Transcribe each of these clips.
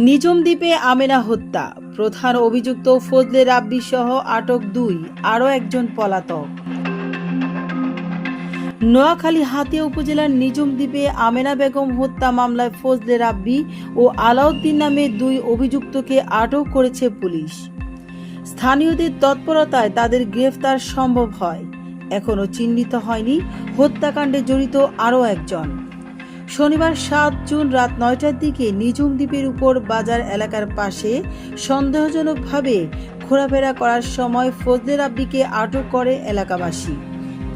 নিজম দ্বীপে আমেনা হত্যা। প্রধান অভিযুক্ত ফজলে রাব্বি সহ আটক দুই, আরও একজন পলাতক। নোয়াখালী হাতিয়া উপজেলার নিজম দ্বীপে আমেনা বেগম হত্যা মামলায় ফজলে রাব্বি ও আলাউদ্দিন নামে দুই অভিযুক্তকে আটক করেছে পুলিশ। স্থানীয়দের তৎপরতায় তাদের গ্রেফতার সম্ভব হয়। এখনও চিহ্নিত হয়নি। হত্যাকাণ্ডে জড়িত আরও একজন। শনিবার সাত জুন রাত নয়টার দিকে নিজুম দ্বীপের উপর বাজার এলাকার পাশে সন্দেহজনকভাবে ঘোরাফেরা করার সময় ফজলে রাব্বিকে আটক করে এলাকাবাসী।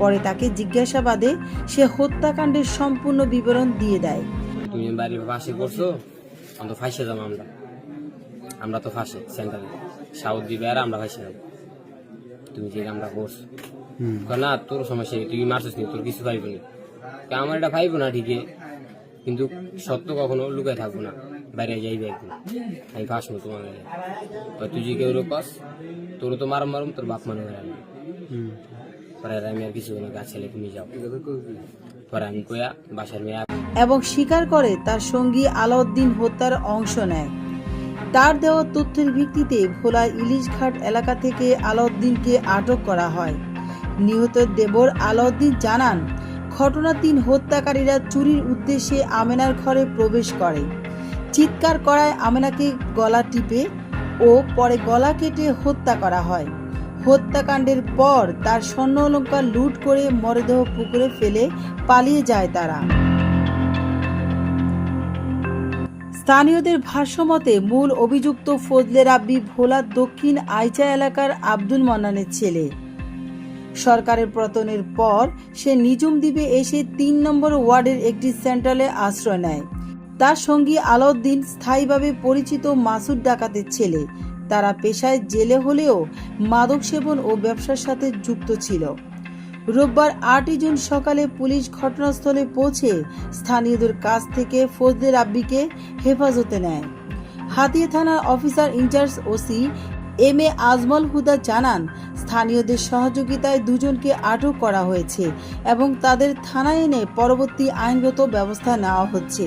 পরে তাকে জিজ্ঞাসাবাদে সে হত্যাকাণ্ডের সম্পূর্ণ বিবরণ দিয়ে দেয়। তুমি বাড়ির পাশে করছ আমি তো ফাঁসে যাব আমরা। আমরা তো ফাঁসে সেন্টারে সাউথ দিবে আর আমরা ফাঁসে যাব। তুমি যে আমরা করছ না তোর সমস্যা নেই তুই মারছিস নি? তোর কিছু পাইব না। আমার এটা পাইব না ঠিকই। কিন্তু সত্য কখনো লুকায় থাকব না। বাইরে যাইবে একদিন। আমি ফাঁসবো তোমার তুই যে কেউ পাস তোর তো মারম মারম তোর বাপ মানে হয়ে আনবি পরে আর আমি আর কিছু না গাছ ছেলে তুমি যাও। পরে আমি কয়া বাসার মেয়ে এবং স্বীকার করে তার সঙ্গী আলাউদ্দিন হত্যার অংশ নেয়। তার দেওয়া তথ্যের ভিত্তিতে ভোলা ইলিশঘাট এলাকা থেকে আলাউদ্দিনকে আটক করা হয়। নিহত দেবর আলাউদ্দিন জানান ঘটনার দিন হত্যাকারীরা চুরির উদ্দেশ্যে আমেনার ঘরে প্রবেশ করে। চিৎকার করায় আমেনাকে গলা টিপে ও পরে গলা কেটে হত্যা করা হয়। হত্যাকাণ্ডের পর তার স্বর্ণ অলঙ্কার লুট করে মরদেহ পুকুরে ফেলে পালিয়ে যায় তারা। স্থানীয়দের ভাষ্যমতে, মূল অভিযুক্ত ফজলে রাব্বি ভোলার দক্ষিণ আইচা এলাকার আব্দুল মান্নানের ছেলে। সরকারের পতনের পর সে নিজুম দ্বীপে এসে তিন নম্বর ওয়ার্ডের একটি সেন্ট্রালে আশ্রয় নেয়। তার সঙ্গী আলাউদ্দিন স্থায়ীভাবে পরিচিত মাসুদ ডাকাতের ছেলে। তারা পেশায় জেলে হলেও মাদক সেবন ও ব্যবসার সাথে যুক্ত ছিল। রোববার আটই জুন সকালে পুলিশ ঘটনাস্থলে পৌঁছে স্থানীয়দের কাছ থেকে ফজলে রাব্বিকে হেফাজতে নেয়। হাতিয়া থানার officer in charge OC M A Azmal Huda জানান, স্থানীয়দের সহযোগিতায় দুজনকে আটক করা হয়েছে এবং তাদের থানায় এনে পরবর্তী আইনগত ব্যবস্থা নেওয়া হচ্ছে।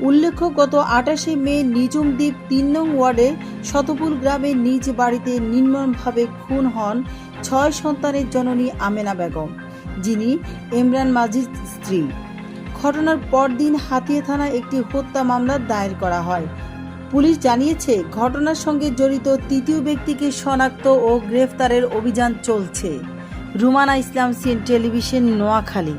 উল্লেখ্য, গত আটাশে মে নিজুম দ্বীপ তিন নং ওয়ার্ডে শতপুর গ্রামের নিজ বাড়িতে নির্মমভাবে খুন হন ছয় সন্তানের জননী আমেনা বেগম, যিনি ইমরান মাজিদ স্ত্রী। ঘটনার পরদিন হাতিয়া থানায় একটি হত্যা মামলা দায়ের করা হয়। পুলিশ জানিয়েছে, ঘটনার সঙ্গে জড়িত তৃতীয় ব্যক্তিকে শনাক্ত ও গ্রেফতারের অভিযান চলছে। রুমানা ইসলাম সিন টেলিভিশন, নোয়াখালী।